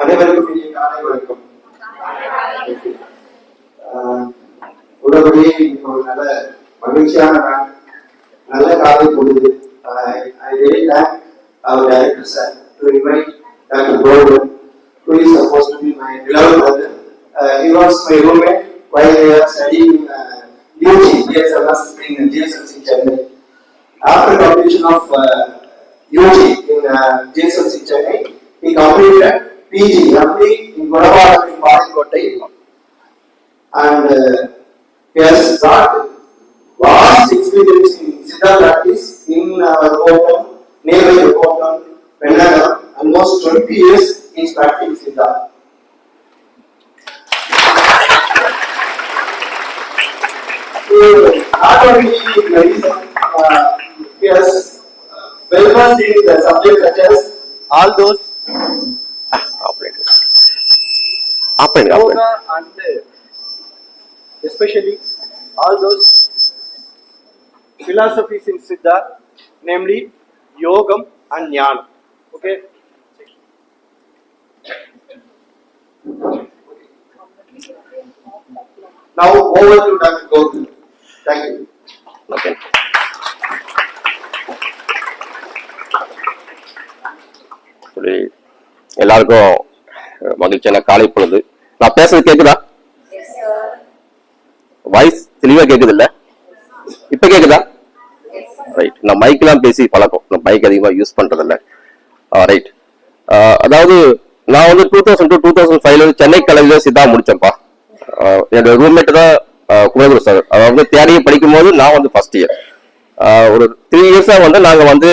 அனைவருக்கும் இனிய காலை வணக்கம் உள்ளபடியே இன்னைக்கு ஒரு நல்ல மகிழ்ச்சியான நாள் நல்ல காலை பொழுது I very thank our director sir to invite doctor Golden who is supposed to be my beloved brother. Uh, he was my roommate while I was studying uh, UG, DSLS in GSLC Chennai. After completion of uh, UG in uh, GSLC Chennai, he completed PG MD in குணவாரத்தை பாடிக்கோட்டை and has got vast experience in Siddha practice in our Kottam naval Kottam வெண்ணகம் almost 20 years he is practicing Siddha. So, not only medicine, uh, yes, well versed in the subject such as all those ఆపండి ఆపండి and uh, especially all those philosophies in Siddha, namely Yogam and Jnana. Okay? Now over to Dr. Govind. Thank you. Okay. Today எல்லாருக்கும் மகிழ்ச்சியான காலை பொழுது. நான் பேசுறது கேக்குதா? Voice தெளிவா கேக்குது இல்ல இப்ப கேக்குதா? ரைட் நான் மைக்கெல்லாம் பேசி பழக்கம். நான் மைக் அதிகமா யூஸ் பண்றது இல்ல ரைட் அதாவது நான் வந்து two thousand two two thousand ஃபைவ்ல சென்னை காலேஜ்ல சித்தா முடிச்சேன்ப்பா. என்னோட ரூம்மேட் தான் குமரகுரு சார். அதாவது தேர்ட் இயர் படிக்கும் போது நான் வந்து ஃபர்ஸ்ட் இயர் ஒரு த்ரீ இயர்ஸா வந்து நாங்க வந்து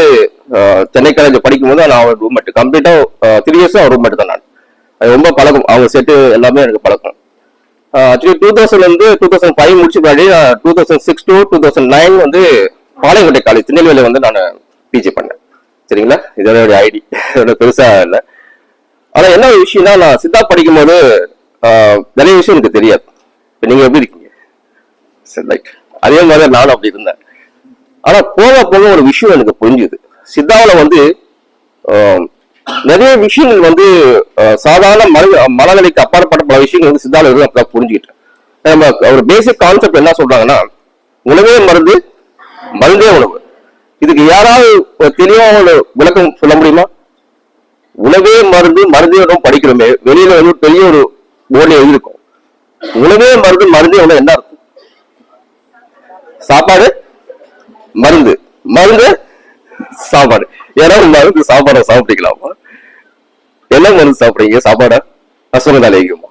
சென்னை காலேஜ் படிக்கும்போது நான் அவர் ரூம்மேட் கம்ப்ளீட்டாக த்ரீ இயர்ஸும் அவர் ரூம்மேட் தான் நான். அது ரொம்ப பழக்கம். அவங்க செட்டு எல்லாமே எனக்கு பழக்கம். ஆக்சுவலி டூ தௌசண்ட்லேருந்து டூ தௌசண்ட் ஃபைவ் முடிச்சு பின்னாடி two thousand six to two thousand nine வந்து பாளையங்கோட்டை காலேஜ் திருநெல்வேலி வந்து நான் பிஜி பண்ணேன். சரிங்களா? இதோட ஐடி இதோட பெருசாக இல்லை. ஆனால் என்ன விஷயம்னா நான் சித்தா படிக்கும்போது நிறைய விஷயம் எனக்கு தெரியாது. இப்போ நீங்கள் எப்படி இருக்கீங்க? சரி ரைட் அதே மாதிரி தான் நானும் அப்படி இருந்தேன். ஆனால் போக போக ஒரு விஷயம் எனக்கு புரிஞ்சுது. சித்தாவில் வந்து ஆஹ், நிறைய விஷயங்கள் வந்து சாதாரண மன மனநிலைக்கு அப்பாற்பட்ட பல விஷயங்கள் வந்து சித்தாவில் இருந்து அப்பதான் புரிஞ்சுக்கிட்டேன் நம்ம ஒரு பேசிக் கான்செப்ட் என்ன சொல்றாங்கன்னா உணவே மருந்து மருந்தே உணவு. இதுக்கு யாராவது ஒரு தெளிவான ஒரு விளக்கம் சொல்ல முடியுமா? உணவே மருந்து மருந்தே உணவு படிக்கிறோமே. வெளியில வந்து பெரிய ஒரு போர்டு எழுதியிருக்கும். உணவே மருந்து மருந்தே உணவு என்ன இருக்கும் சாப்பாடு மருந்து. மருந்து சாப்பாடு. ஏன்னா மருந்து சாப்பாடை சாப்பிட்டுக்கலாமா? என்ன மருந்து சாப்பிடுறீங்க? சாப்பாடா? அசுவங்க தலைக்குமா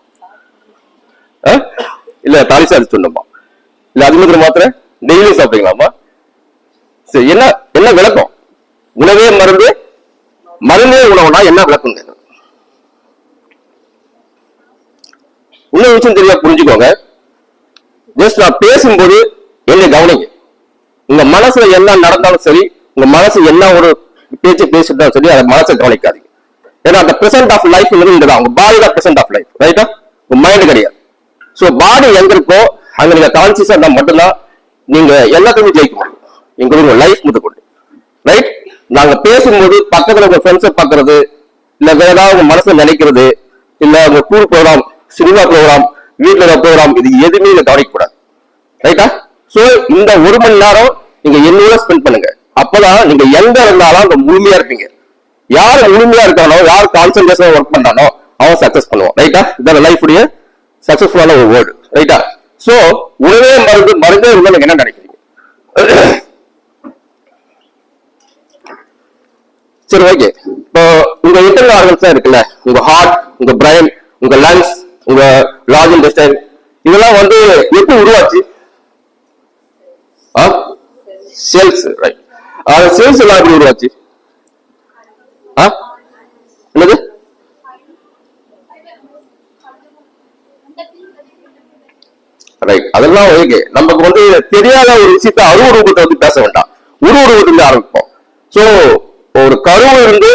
இல்ல தாலிசாரி சொன்னமா இல்ல அது மாதிரி மாத்திரை? டெய்லி சாப்பிடுங்களாமா சரி என்ன என்ன விளக்கம்? உணவே மருந்து? மருந்தே உணவுனா என்ன விளக்கம் இன்னொரு விஷயம் தெரியா புரிஞ்சுக்கோங்க. ஜஸ்ட் நான் பேசும்போது என்ன கவனிங்க. உங்க மனசுல என்ன நடந்தாலும் சரி உங்க மனசு என்ன ஒரு பேச்சு பேசிட்டாலும் சொல்லி அதை மனசை கவனிக்காதீங்க. ஏன்னா அந்த பிரசன்ட் ஆஃப் லைஃப் இங்கதான் உங்க பாடி தான் பிரசன்ட் ஆஃப் லைஃப் ரைட்டா உங்க மைண்ட் கிடையாது. ஸோ பாடி எங்க இருக்கோ அங்க நீங்க கான்சியஸா இருந்தா மட்டும்தான் நீங்க எல்லாத்தையுமே ஜெயிக்க முடியும். எங்க உங்க லைஃப் முதற்கொண்டு ரைட் நாங்க பேசும்போது பக்கத்துல உங்க ஃப்ரெண்ட்ஸை பாக்குறது இல்ல வேற ஏதாவது உங்க மனசுல நினைக்கிறது இல்ல உங்க டூர் ப்ரோக்ராம் சினிமா ப்ரோக்ராம் வீட்டுல ப்ரோக்ராம் இது எதுவுமே இங்க கவனிக்க கூடாது ரைட்டா ஸோ இந்த ஒரு மணி நேரம் நீங்க என்னோட ஸ்பெண்ட் பண்ணுங்க. அப்பதான் நீங்க எங்க இருந்தாலும் அங்க முழுமையா இருப்பீங்க. யார் முழுமையா இருக்கானோ யார் கான்சன்ட்ரேஷன் ஒர்க் பண்றானோ அவன் சக்சஸ் பண்ணுவான். ரைட்டா இதான் லைஃப் உடைய சக்சஸ்ஃபுல்லான ஒரு வேர்டு ரைட்டா சோ உணவே மருந்து மருந்தே இருந்தா நீங்க என்ன நினைக்கிறீங்க? சரி ஓகே இப்போ உங்க இன்டர்னல் ஆர்கன்ஸ் இருக்குல்ல உங்க ஹார்ட் உங்க பிரைன் உங்க லங்ஸ் உங்க லார்ஜ் இன்டெஸ்டைன் இதெல்லாம் வந்து எப்படி உருவாச்சு? சேல்ஸ் ரைட் சேல்ஸ் எல்லாம் எப்படி உருவாச்சு ஆ என்னது? ரைட் அதெல்லாம் ஓகே. நமக்கு வந்து தெரியாத ஒரு விஷயத்த அருவரூபத்தை வந்து பேச வேண்டாம். உருவரூபத்துல ஆரம்பிப்போம். சோ ஒரு கருவு இருந்து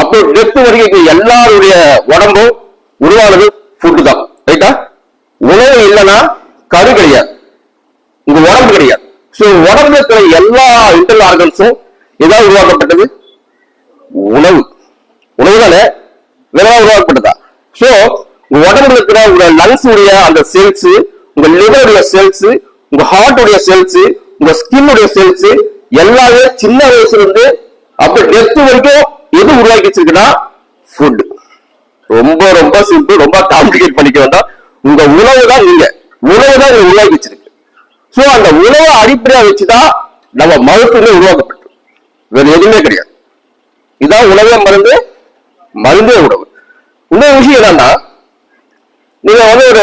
அப்போ டெத் வரைக்கும் எல்லாருடைய உடம்பும் உருவானது ஃபுட்டு தான். ரைட்டா உணவு இல்லைன்னா கரு கிடையாது. உங்க உடம்பு கிடையாது. சோ உடம்புல இருக்கிற எல்லா இன்டர்னல் ஆர்கன்ஸும் எதாவது உருவாக்கப்பட்டது? உணவு. உணவு தானே வேற உருவாக்கப்பட்டதா? சோ உங்க உடம்புல இருக்கிற உங்க லங்ஸ் உடைய அந்த செல்ஸ் உங்க லிவருடைய செல்ஸ் உங்க ஹார்ட் உடைய செல்ஸ் உங்க ஸ்கின் உடைய செல்ஸ் எல்லாமே சின்ன வயசுல இருந்து அப்ப டெத் வரைக்கும் எது உருவாக்கி வச்சிருக்குன்னா ஃபுட் ரொம்ப ரொம்ப சிம்பிள் ரொம்ப காம்ப்ளிகேட் பண்ணிக்க வேண்டாம். உங்க உணவு தான் நீங்க. உணவு தான் உருவாக்கி வச்சிருக்கு சோ அந்த உணவை அடிப்படையா வச்சுதான் நம்ம மருத்துவமே உருவாக்கப்பட்டு வேற எதுவுமே கிடையாது. இதான் உணவே மருந்து மருந்தே உணவு. இன்னொரு விஷயம் என்னன்னா நீங்க வந்து ஒரு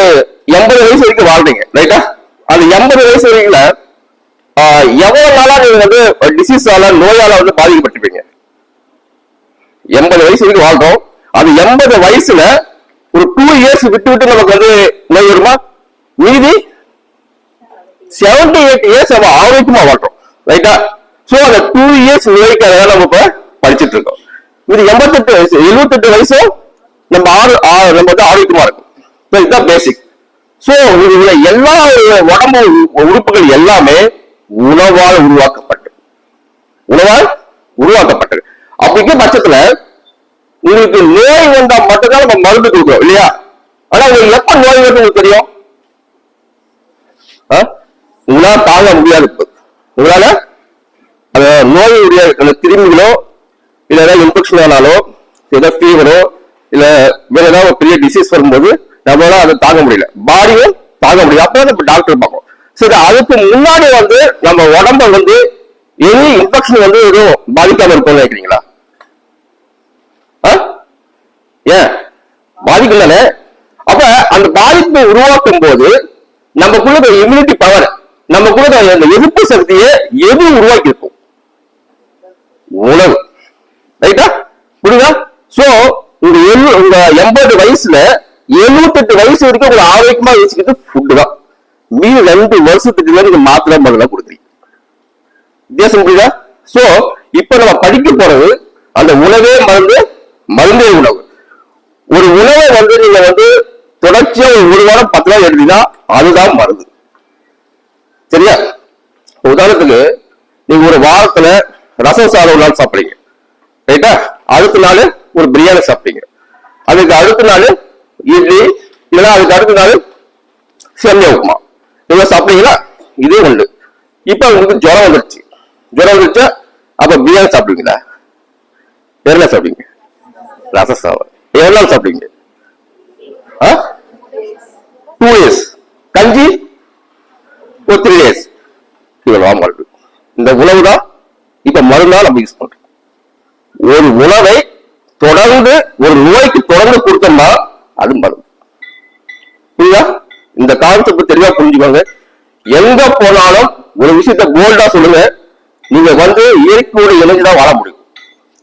எண்பது வயசு வரைக்கும் வாழ்றீங்க ரைட்டா அந்த எண்பது வயசு வரைக்கும்ல ஆஹ், எவ்வளவு நாளா நீங்க வந்து டிசீஸால நோயால வந்து பாதிக்கப்பட்டிருப்பீங்க? எண்பது வயசு வரைக்கும் வாழ்றோம். அது எண்பது வயசுல ஒரு டூ இயர்ஸ் விட்டு விட்டு நமக்கு வந்து நோய் வருமா? மீதி செவன்டி எயிட் இயர்ஸ் நம்ம ஆரோக்கியமா வாழ்றோம். ரைட்டா சோ அந்த டூ இயர்ஸ் நோய்க்காக நம்ம இப்ப படிச்சிட்டு இருக்கோம். இது எண்பத்தெட்டு வயசு எழுபத்தெட்டு வயசும் நம்ம ஆறு ஆ- நம்ம வந்து ஆரோக்கியமா இருக்கும். இதுதான் பேசிக் சோ இதுல எல்லா உடம்பு உறுப்புகள் எல்லாமே உணவால் உருவாக்கப்பட்டது. உணவால் உருவாக்கப்பட்டது. அப்படிங்கிற பட்சத்துல உங்களுக்கு நோய் வந்தா மட்டும்தான் நம்ம மருந்து கொடுக்குறோம் இல்லையா? ஆனா உங்களுக்கு எப்ப நோய் வருது உங்களுக்கு தெரியும்? உங்களால தாங்க முடியாது உங்களால அந்த நோயுடைய அந்த கிருமிகளோ இல்ல ஏதாவது இன்ஃபெக்ஷன் ஆனாலோ ஏதோ ஃபீவரோ இல்ல வேற ஏதாவது ஒரு பெரிய டிசீஸ் வரும்போது நம்மளால அதை தாங்க முடியல. பாடியும் தாங்க முடியல. அப்போ நம்ம டாக்டர் பார்க்கும் சரி அதுக்கு முன்னாடி வந்து நம்ம உடம்ப வந்து எனி இன்ஃபெக்ஷன் வந்து எதுவும் பாதிக்காம இருக்கும்னு நினைக்கிறீங்களா? ஆ? ஏன்? பாதிக்கும் அப்ப அந்த பாதிப்பை உருவாக்கும் போது நமக்குள்ள இம்யூனிட்டி பவர் நம்ம கூட அந்த எதிர்ப்பு சக்தியை எது உருவாக்கி இருக்கும் உணவு ரைட்டா புரியுதா? சோ உங்க எழு உங்க எண்பது வயசுல எழுபத்தெட்டு வயசு வரைக்கும் உங்களை ஆரோக்கியமா யோசிக்கிறது ஃபுட்டு தான். மீது ரெண்டு வருஷத்துக்கு நீங்க மாத்திரை மருந்து கொடுக்குறீங்க. வித்தியாசம் புரியுதா? சோ இப்ப நம்ம படிக்க போறது அந்த உணவே மருந்து மருந்தே உணவு. ஒரு உணவை வந்து நீங்க வந்து தொடர்ச்சியா ஒரு ஒரு வாரம் பத்து நாள் எழுதினா அதுதான் மருந்து. சரியா? உதாரணத்துக்கு நீங்க ஒரு வாரத்துல ரசம் சாதம் ஒரு நாள் சாப்பிடுறீங்க. ரைட்டா அடுத்த நாள் ஒரு பிரியாணி சாப்பிட்டீங்க அதுக்கு அடுத்த நாள் இட்லி இல்லைன்னா அதுக்கு அடுத்த நாள் சேமியா உப்புமா. இவ்வளவு சாப்பிட்டீங்களா இதே உண்டு இப்ப உங்களுக்கு ஜுரம் வந்துருச்சு. ஜுரம் வந்துருச்சா? அப்ப பிரியாணி சாப்பிடுவீங்களா? என்ன சாப்பிடுங்க ரசம் சாதம். எவ்வளவு நாள் சாப்பிடுவீங்க டூ இயர்ஸ் கஞ்சி ஒரு த்ரீ டேஸ் இவ்வளவு மருந்து. இந்த உணவு தான் இப்போ மருந்தாக நம்ம யூஸ் பண்ணுறோம் ஒரு உணவை தொடர்ந்து ஒரு நோய்க்கு தொடர்ந்து கொடுத்தோம்னா அது மருந்து. புரியுதா? இந்த கான்செப்ட் தெளிவா புரிஞ்சுக்கோங்க. எங்க போனாலும் ஒரு விஷயத்த போல்டா சொல்லுங்க. நீங்க வந்து இயற்கையோட இணைஞ்சுதான் வாழ முடியும்.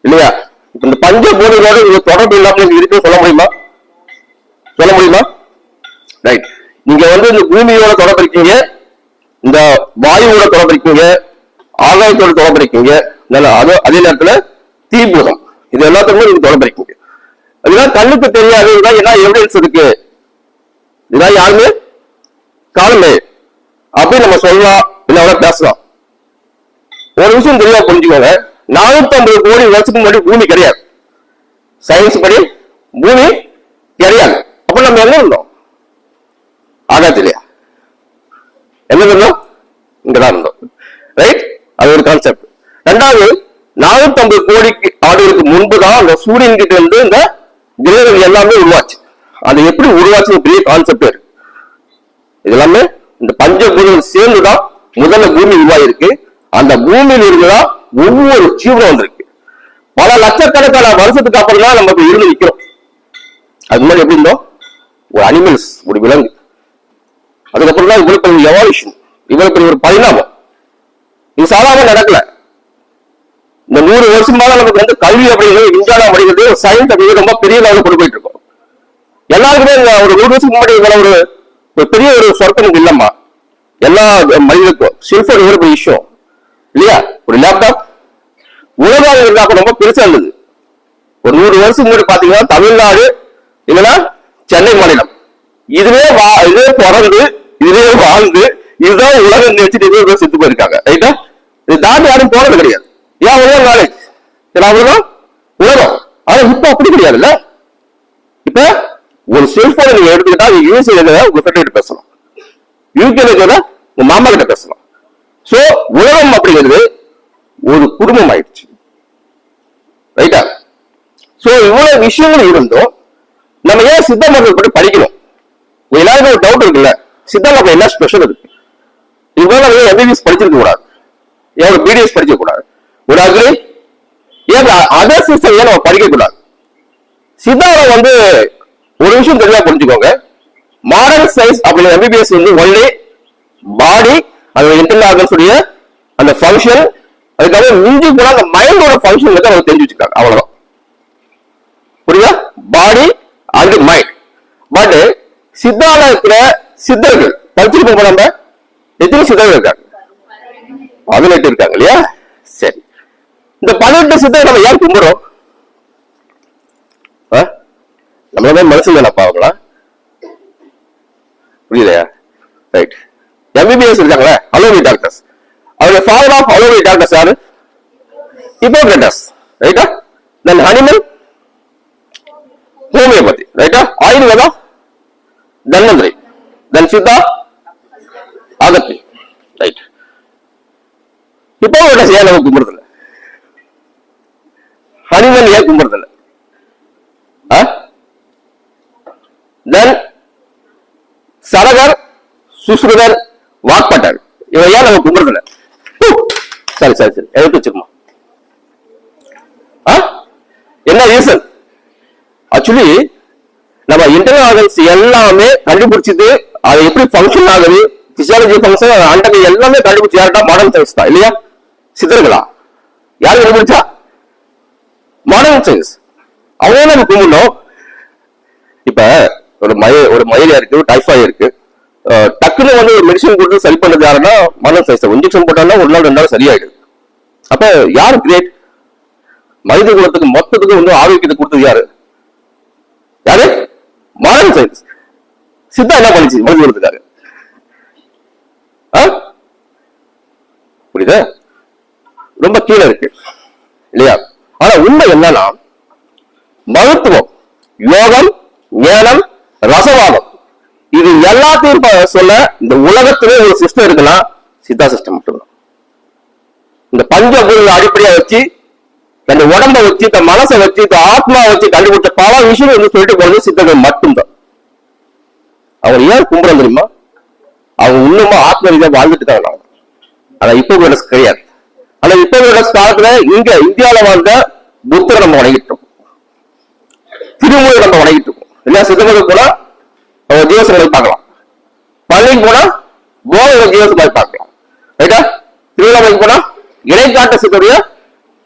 இல்லையா? இப்ப இந்த பஞ்ச பூமிகளோட நீங்க தொடர்பு இல்லாம நீங்க இருக்கு சொல்ல முடியுமா? சொல்ல முடியுமா? ரைட் நீங்க வந்து இந்த பூமியோட தொடர்பு இருக்கீங்க. இந்த வாயுவோட தொடர்பு ஆகாயத்தோட தொடர்பு அது- அதே நேரத்துல தீபூதம். இது எல்லாத்துக்குமே நீங்க தொடர்பு இதெல்லாம் கண்ணுக்கு தெரியாது இதெல்லாம் என்ன எவிடன்ஸ் இருக்கு? இதெல்லாம் யாருமே? காணுமே. அப்படின்னு நம்ம சொல்லலாம் இல்ல அவ்வளவு பேசலாம். ஒரு விஷயம் தெளிவா புரிஞ்சுக்கோங்க. நானூத்தி ஐம்பது கோடி வருஷத்துக்கு முன்னாடி பூமி கிடையாது. சயின்ஸ் படி பூமி கிடையாது. அப்ப நம்ம என்ன இருந்தோம்? ஆகாயத்திலையா? எங்க இருந்தோம் இங்கதான் இருந்தோம். ரைட் அது ஒரு கான்செப்ட் ரெண்டாவது நானூத்தி ஐம்பது கோடிக்கு ஆண்டுகளுக்கு முன்பு தான் அந்த சூரியன் கிட்ட இருந்து இந்த கிரகங்கள் எல்லாமே உருவாச்சு. அது எப்படி உருவாச்சு பெரிய கான்செப்ட் இருக்கு இது எல்லாமே இந்த பஞ்சபூதம் சேர்ந்துதான் முதல்ல பூமி உருவாயிருக்கு. அந்த பூமியில இருந்துதான் ஒவ்வொரு ஜீவனம் வந்திருக்கு. பல லட்சக்கணக்கான வருஷத்துக்கு அப்புறம் தான் நம்ம இப்ப இருந்து நிக்கிறோம். அது மாதிரி எப்படி இருந்தோம்? ஒரு அனிமல்ஸ் ஒரு விலங்கு. அதுக்கப்புறம் தான் இவ்வளவு பெரிய எவால்யூஷன் இவ்வளவு பெரிய ஒரு பரிணாமம். இது சாதாரண நடக்கல. இந்த நூறு வருஷமாக நமக்கு வந்து கல்வி அப்படிங்கிறது விஞ்ஞானம் அப்படிங்கிறது சயின்ஸ் அப்படிங்கிறது ரொம்ப பெரிய லெவலில் கொண்டு போயிட்டு இருக்கோம். எல்லாருக்குமே இந்த ஒரு நூறு வருஷத்துக்கு முன்னாடி இவ்வளவு ஒரு ஒரு பெரிய ஒரு சொர்க்கம் இல்லம்மா. எல்லா மனிதனுக்கும் செல்போன் ஒரு பெரிய விஷயம் இல்லையா? ஒரு லேப்டாப் உலகம் இருந்தா ரொம்ப பெருசா இருந்தது. ஒரு நூறு வருஷம் முன்னாடி பாத்தீங்கன்னா தமிழ்நாடு இல்லைன்னா சென்னை மாநிலம். இதுவே வா இதுவே பிறந்து இதே வாழ்ந்து இதுதான் உலகம் நினைச்சிட்டு இதே பேர் செத்து போயிருக்காங்க. ரைட்டா இது தாண்டி யாரும் போனது கிடையாது. ஏன் உலகம் நாலேஜ் ஏன்னா அவ்வளவுதான் உலகம்? ஆனா இப்ப அப்படி கிடையாதுல்ல? இப்ப ஒரு செல்போனை நீங்க எடுத்துக்கிட்டா யூஎஸ்ஏ உங்க ஃப்ரெண்ட் கிட்ட பேசலாம் யூகேல இருக்கிற உங்க மாமா கிட்ட பேசலாம். சோ உலகம் அப்படிங்கிறது ஒரு குடும்பம் ஆயிடுச்சு. ரைட்டா சோ இவ்வளவு விஷயங்கள் இருந்தும் நம்ம ஏன் சித்த மருத்துவம் படிக்கணும்? எல்லாருக்கும் ஒரு டவுட் இருக்குல்ல? சித்த என்ன ஸ்பெஷல் இருக்கு இவ்வளவு நம்ம எம்பிபிஎஸ் படிச்சிருக்க கூடாது? ஏன் பிடிஎஸ் படிக்க கூடாது? ஒரு அக்ரி ஏன் அதர் சிஸ்டம் ஏன் நம்ம படிக்க கூடாது? சித்தாவில் வந்து ஒரு விஷயம் தெளிவா புரிஞ்சுக்கோங்க. மாடல் சயின்ஸ் அப்படிங்கிற எம்பிபிஎஸ் வந்து ஒன்லி பாடி அதோட இன்டர்னல் ஆர்கன்ஸ் உடைய அந்த ஃபங்க்ஷன் அதுக்கப்புறம் மிஞ்சி போனா அந்த மைண்டோட ஃபங்க்ஷன் வந்து அவங்க தெரிஞ்சு வச்சுக்காங்க அவ்வளவுதான். புரியுதா? பாடி அண்ட் மைண்ட் பட் சித்தால இருக்கிற சித்தர்கள் படிச்சிருப்போம் நம்ம எத்தனை சித்தர்கள் இருக்காங்க? பதினெட்டு இருக்காங்க இல்லையா? சரி. இந்த பதினெட்டு சித்தர்கள் நம்ம யார் கும்பிடுறோம்? ஆ? நம்மள மாதிரி மனுஷன் தானப்பா அவங்களா? புரியலையா? ரைட் எம்பிபிஎஸ் இருக்காங்களே? அலோவி டாக்டர்ஸ் அவருடைய ஃபாதர் ஆஃப் அலோவி டாக்டர்ஸ் யாரு? ஹிப்போக்ரட்டஸ் ரைட்டா தென் அனிமல் ஹோமியோபதி ரைட்டா ஆயுர்வேதா தன்வந்திரி சித்தா? அகத்தி. ரைட் ஹிப்போக்ரட்டஸ் ஏன் நம்ம கும்பிடுறதில்ல. ஹனிமன் ஏன் கும்பிடுறதில்ல? தென் சரகர் சுஸ்ருதர் வாக்பட்டர். இவன் ஏன் நம்ம கும்பிடுறதில்ல? சரி சரி சரி. எழுத்து வச்சுக்கோமா. என்ன ரீசன் ஆக்சுவலி நம்ம இன்டர்னல் ஆர்கன்ஸ் எல்லாமே கண்டுபிடிச்சது அது எப்படி ஃபங்க்ஷன் ஆகுது? பிசியாலஜி ஃபங்க்ஷன் அண்டமை எல்லாமே கண்டுபிடிச்சு யாருடா மாடர்ன் சயின்ஸ் தான் இல்லையா? சித்தர்களா? யாரு கண்டுபிடிச்சா? மாடர்ன் சயின்ஸ் அவங்க நம்ம கும்பிடணும். இப்ப ஒரு மய ஒரு மயிலியா இருக்கு டைஃபாய் இருக்கு. டக்குன்னு வந்து ஒரு மெடிசன் கொடுத்து சரி பண்ணது யாருன்னா மாடர்ன் சயின்ஸ் இன்ஜெக்ஷன் போட்டாலும் ஒரு நாள் ரெண்டு நாள் சரியாயிடுது அப்ப யார் கிரேட் மனித குலத்துக்கு மொத்தத்துக்கு வந்து ஆரோக்கியத்தை கொடுத்தது யாரு? யாரு? மாடர்ன் சயின்ஸ் சித்தா என்ன பண்ணிச்சு? மனித கொடுத்துருக்காரு ஆ? புரியுதா? ரொம்ப கீழே இருக்கு. இல்லையா? ஆனா உண்மை என்னன்னா மருத்துவம் யோகம் ஞானம் ரசவாதம் இது எல்லாத்தையும் சொல்ல இந்த உலகத்திலே ஒரு சிஸ்டம் இருக்குன்னா சித்தா சிஸ்டம் மட்டும்தான். இந்த பஞ்சபூத அடிப்படையா வச்சு தன் உடம்ப வச்சு தன் மனசை வச்சு தன் ஆத்மா வச்சு கண்டுபிடிச்ச பல விஷயம் வந்து சொல்லிட்டு போறது சித்தர்கள் மட்டும்தான். அவங்க ஏன் கும்பிடம் தெரியுமா? அவங்க இன்னுமா ஆத்ம ரீதியா வாழ்ந்துட்டு இருக்காங்க. ஆனா இப்போ கிடையாது. ஆனா இப்போ காலத்துல இங்க இந்தியாவில வாழ்ந்த புத்தரை நம்ம வணங்கிட்டோம். திருமூலை நம்ம வணங்கிட்டு இருக்கோம் இல்ல சித்தமதுக்கு போனா நம்ம ஜீவசமாதி பார்க்கலாம். பள்ளிக்கு போனா போதை ஜீவசமாதி பார்க்கலாம். ரைட்டா திருவிழாமலைக்கு போனா இடைக்காட்ட சித்தருடைய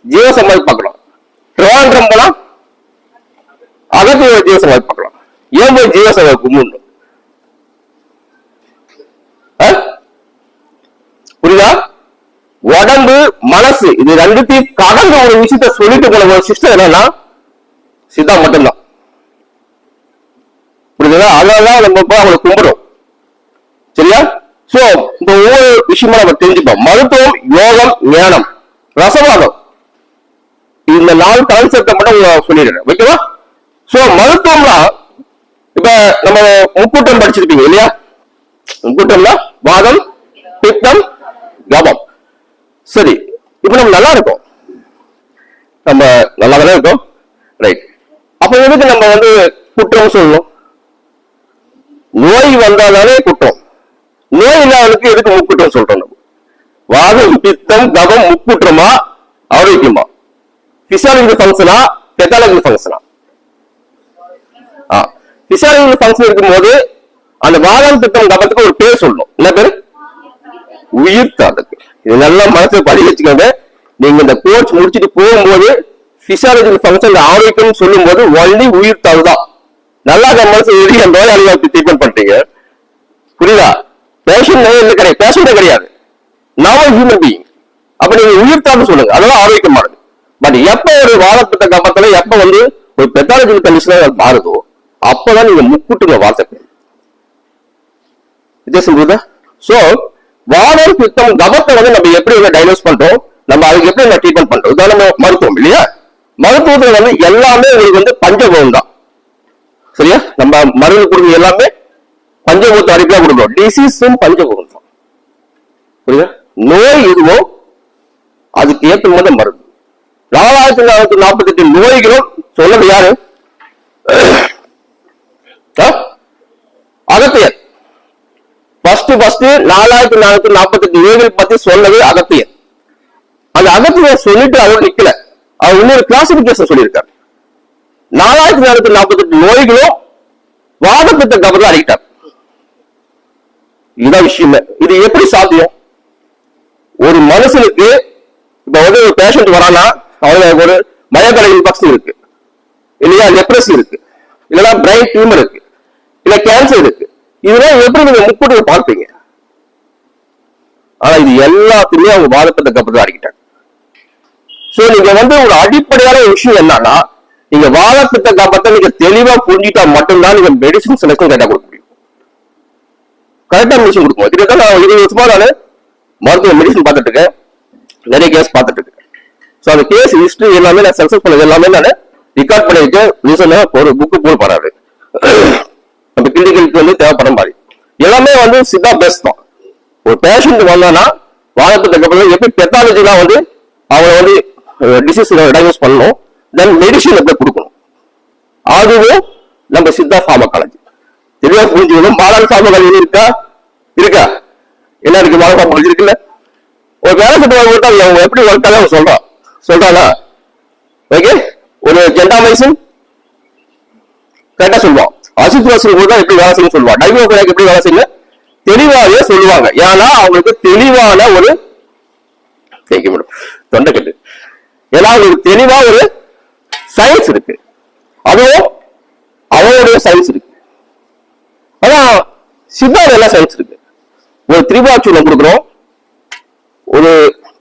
ஜீவசமாதி பார்க்கலாம். திருவாண்டம் போனா அகத்தியோட ஜீவசமாதி பார்க்கலாம். ஏன் போய் ஜீவசமாதி கும்பிடணும் ஆ? புரியுதா உடம்பு மனசு. இது ரெண்டுத்தையும் கடந்த ஒரு விஷயத்த சொல்லிட்டு போன ஒரு சிஸ்டம் என்னன்னா சித்தா மட்டும்தான். புரியுதா அதனாலதான் நம்ம போய் அவங்களை கும்பிடும் சரியா? சோ இந்த ஒவ்வொரு விஷயமா நம்ம தெரிஞ்சுப்போம். மருத்துவம் யோகம் ஞானம் ரசவாதம். இந்த நாலு கான்செப்டை மட்டும் சொல்லிடுறேன். ஓகேவா சோ மருத்துவம்னா இப்ப நம்ம முக்கூட்டம் படிச்சிருப்பீங்க இல்லையா? முக்கூட்டம்னா வாதம் பித்தம் கபம் சரி நல்லா இருக்கும் நம்ம நல்லா தானே இருக்கோம்? ரைட் அப்ப எதுக்கு நம்ம வந்து குற்றம் சொல்லணும்? நோய் வந்தாலே குற்றம். நோய் இல்லாதவனுக்கு எதுக்கு முக்குற்றம் சொல்றோம் நம்ம? வாதம் பித்தம் கபம் முக்குற்றமா? ஆரோக்கியமா? பிசாலிங்க ஃபங்க்ஷனா பெத்தாலஜி ஃபங்க்ஷனா பிசாலிங்க ஃபங்க்ஷன் இருக்கும்போது அந்த வாதம் பித்தம் கபத்துக்கு ஒரு பேர் சொல்லணும். என்ன பேர்? உயிர் தாதக்கு இது நல்லா மனசுல படி வச்சுக்கோங்க. நீங்க இந்த கோர்ஸ் முடிச்சுட்டு போகும்போது பிசியாலஜி ஃபங்க்ஷன் ஆரோக்கியம் சொல்லும்போது ஒன்லி உயிர் தாது தான் நல்லா அந்த மனசு எழுதி அந்த நோயாளிகளை ட்ரீட்மெண்ட் பண்றீங்க. புரியுதா? பேஷண்ட் இல்லை கிடையாது. பேஷண்டே கிடையாது. நாம ஹியூமன் பீயிங் அப்ப நீங்க உயிர் தாது சொல்லுங்க. அதெல்லாம் ஆரோக்கியமானது பட் எப்ப ஒரு வாழப்பட்ட கப்பத்துல எப்ப வந்து ஒரு பெத்தாலஜி கண்டிஷனாக மாறுதோ அப்பதான் நீங்க முக்கூட்டுங்க வார்த்தை வித்தியாசம் புரியுதா? சோ வாழ பித்தம் கபத்தை வந்து நம்ம எப்படி வந்து டைனோஸ் பண்றோம்? நம்ம அதுக்கு எப்படி நம்ம ட்ரீட்மெண்ட் பண்றது? நம்ம மருத்துவம் இல்லையா? மருத்துவத்துல வந்து எல்லாமே உங்களுக்கு வந்து பஞ்சபூதம் தான். சரியா? நம்ம மருந்து கொடுக்குறது எல்லாமே பஞ்சபூத்த அடிப்படையா கொடுக்குறோம் டிசீஸும் பஞ்சபூதம் தான். புரியுதா? நோய் எதுவோ அதுக்கு ஏற்ற மாதிரி மருந்து. நாலாயிரத்தி நானூத்தி நாற்பத்தி எட்டு நோய்களும் சொல்லது யாரு? அகத்தியர். ஃபர்ஸ்ட் ஃபர்ஸ்ட் நாலாயிரத்தி நானூத்தி நாற்பத்தி எட்டு நோய்கள் பத்தி சொன்னது அகத்தியர். அந்த சொல்லிட்டு அவர் நிக்கல. அவர் இன்னொரு கிளாசிபிகேஷன் சொல்லியிருக்காரு. நாலாயிரத்தி நானூத்தி நாற்பத்தி எட்டு நோய்களும் வாதப்பித்த கபதான் அடிக்கிட்டார் இதுதான் விஷயம். இது எப்படி சாத்தியம்? ஒரு மனுஷனுக்கு இப்ப வந்து ஒரு பேஷண்ட் வரானா அவனுக்கு ஒரு மயக்கலை இன்ஃபெக்ஷன் இருக்கு. இல்லையா? லெப்ரஸ் இருக்கு. இல்லைன்னா பிரைன் டியூமர் இருக்கு. இல்ல கேன்சர் இருக்கு. இதெல்லாம் எப்படி நீங்க முக்கூட்டு பார்ப்பீங்க? ஆனா இது எல்லாத்துலயும் அவங்க வாதப்பட்ட தான் அடிக்கிட்டாங்க சோ நீங்க வந்து ஒரு அடிப்படையான விஷயம் என்னன்னா நீங்க வாதப்பித்த கப்பத்தை நீங்க தெளிவா புரிஞ்சுட்டா மட்டும்தான் நீங்க மெடிசன் செலக்ஷன் கரெக்டா கொடுக்க முடியும். கரெக்டா மெடிசன் கொடுக்கும் கிட்டத்தட்ட நான் இருபது வருஷமா நான் மருத்துவ மெடிசன் பார்த்துட்டு இருக்கேன் நிறைய கேஸ் பார்த்துட்டு இருக்கேன் ஸோ அந்த கேஸ் ஹிஸ்டரி எல்லாமே நான் சக்சஸ் பண்ணது எல்லாமே நான் ரெக்கார்ட் பண்ணி வச்சேன் ஒரு புக்கு போல் படாது நம்ம கிளினிக்கலுக்கு வந்து தேவைப்பட மாதிரி. எல்லாமே வந்து சித்தா பெஸ்ட் தான். ஒரு பேஷண்ட் வந்தானா வாழத்துக்கு எப்படி பெத்தாலஜிலாம் வந்து அவனை வந்து டிசீஸ் டயக்னோஸ் பண்ணணும். தென் மெடிசின் எப்படி கொடுக்கணும்? அதுவும் நம்ம சித்தா ஃபார்மகாலஜி தெளிவா புரிஞ்சுக்கணும். மாடல் ஃபார்மகாலஜி இருக்கா? இருக்கா? என்ன இருக்கு? மாடல் ஃபார்மகாலஜி இருக்குல்ல? ஒரு வேலை செஞ்சவங்க அவங்க எப்படி ஒர்க்காக ஆகும் சொல்றான் சொல்றானா ஓகே ஒரு ஜென்டாமைசின் கரெக்டா சொல்லுவான் அசித்வாசின் கூட எப்படி வேலை செய்யணும் சொல்லுவான் டைமோபிளாக் எப்படி வேலை செய்யணும் தெளிவாகவே சொல்லுவாங்க. ஏன்னா அவங்களுக்கு தெளிவான ஒரு தேங்க்யூ மேடம் தொண்டை கட்டு. ஏன்னா அவங்களுக்கு தெளிவா ஒரு சயின்ஸ் இருக்கு. அதுவும் அவனுடைய சயின்ஸ் இருக்கு. ஆனா சித்தால எல்லாம் சயின்ஸ் இருக்கு? ஒரு திரிபாட்சூலம் கொடுக்குறோம். ஒரு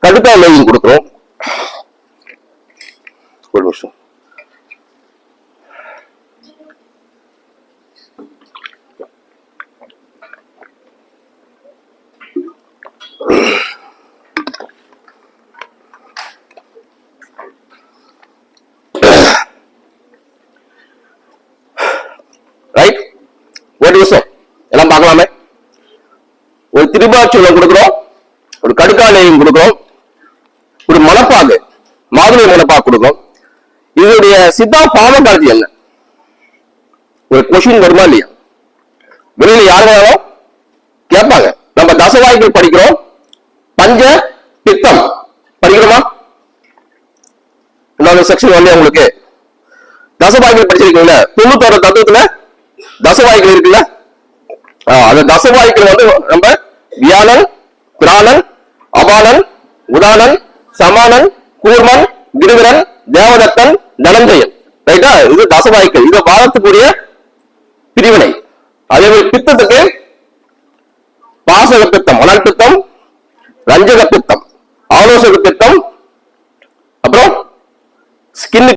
கடுக்கா லேகிங் கொடுக்குறோம் ஒரு நிமிஷம் ரைட் ஒரு நிமிஷம் எல்லாம் பார்க்கலாமே ஒரு திருபாச்சூலம் கொடுக்குறோம். ஒரு கடுக்காலையும் கொடுக்குறோம். ஒரு மணப்பாக்கு மாதுளை மணப்பாக்கு கொடுக்கும் இதனுடைய சித்தா பாமகாலஜி என்ன? ஒரு கொஷின் வருமா இல்லையா? வெளியில யார் வேணாலும் கேட்பாங்க. நம்ம தசவாய்கள் படிக்கிறோம். பஞ்ச பித்தம். படிக்கிறோமா? இன்னொரு செக்ஷன் வரலையா உங்களுக்கு? தசவாய்கள் படிச்சிருக்கீங்களா தொண்ணூத்தோட தத்துவத்துல தசவாய்கள் இருக்குல்ல? அந்த தசவாய்கள் வந்து நம்ம வியாழன் பிராணன் அபானன் உதானன் சமானன் கூர்மன் கிருவிரன் தேவதத்தன் தனஞ்சயன். ரைட்டா இது தசவாய்க்கள் இது பாதத்துக்குரிய பிரிவினை. அதே மாதிரி பித்தத்துக்கு பாசக பித்தம் மணல் பித்தம் ரஞ்சக பித்தம்